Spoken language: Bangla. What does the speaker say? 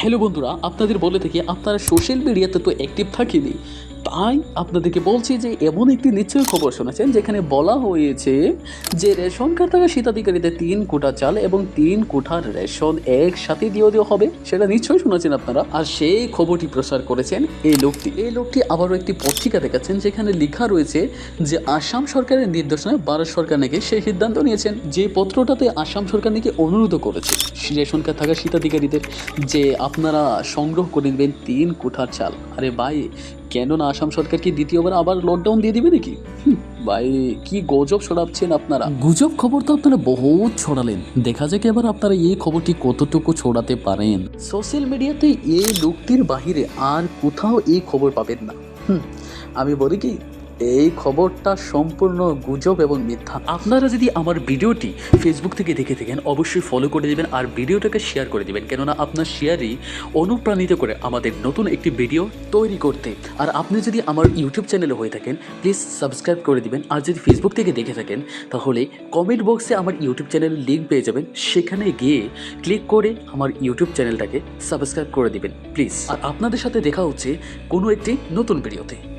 হ্যালো বন্ধুরা আপনাদের বলে থাকি আপনারা সোশ্যাল মিডিয়াতে তো অ্যাক্টিভ থাকেনি। তাই আপনাদেরকে বলছি যে এমন একটি নিশ্চয়ই খবর শুনেছেন যেখানে বলা হয়েছে যে রেশন কার্ড থাকা শীতাধিকারীদের তিন কোটা চাল এবং তিন কোঠার রেশন একসাথে দিয়ে দেওয়া হবে, সেটা নিশ্চয়ই শুনেছেন আপনারা। আর সেই খবরটি প্রচার করেছেন এই লোকটি। এই লোকটি আবারও একটি পত্রিকা দেখাচ্ছেন যেখানে লেখা রয়েছে যে আসাম সরকারের নির্দেশনায় ভারত সরকার নাকি সেই সিদ্ধান্ত নিয়েছেন যে পত্রটাতে আসাম সরকার নাকি অনুরোধ করেছে। রেশন কার্ড থাকা শীতাধিকারীদের যে আপনারা সংগ্রহ করে নেবেন তিন কোঠার চাল। আরে ভাই কেন না আসাম সরকার কি দ্বিতীয়বার আবার লকডাউন দিয়ে দিবে নাকি? ভাই কি গজব ছড়াচ্ছেন আপনারা। গুজব খবর তো আপনারা বহুত ছড়ালেন। দেখা যাক এবার আপনারা এই খবরটি কতটুকু ছড়াতে পারেন। সোশ্যাল মিডিয়াতে এই লোকটির বাহিরে আর কোথাও এই খবর পাবেন না। আমি বলি কি এই খবরটা সম্পূর্ণ গুজব এবং মিথ্যা। আপনারা যদি আমার ভিডিওটি ফেসবুক থেকে দেখে থাকেন, অবশ্যই ফলো করে দেবেন আর ভিডিওটাকে শেয়ার করে দেবেন। কেননা আপনার শেয়ারই অনুপ্রাণিত করে আমাদের নতুন একটি ভিডিও তৈরি করতে। আর আপনি যদি আমার ইউটিউব চ্যানেলে হয়ে থাকেন প্লিজ সাবস্ক্রাইব করে দিবেন। আর যদি ফেসবুক থেকে দেখে থাকেন, তাহলে কমেন্ট বক্সে আমার ইউটিউব চ্যানেলের লিঙ্ক পেয়ে যাবেন। সেখানে গিয়ে ক্লিক করে আমার ইউটিউব চ্যানেলটাকে সাবস্ক্রাইব করে দিবেন প্লিজ আর আপনাদের সাথে দেখা হচ্ছে কোনো একটি নতুন ভিডিওতে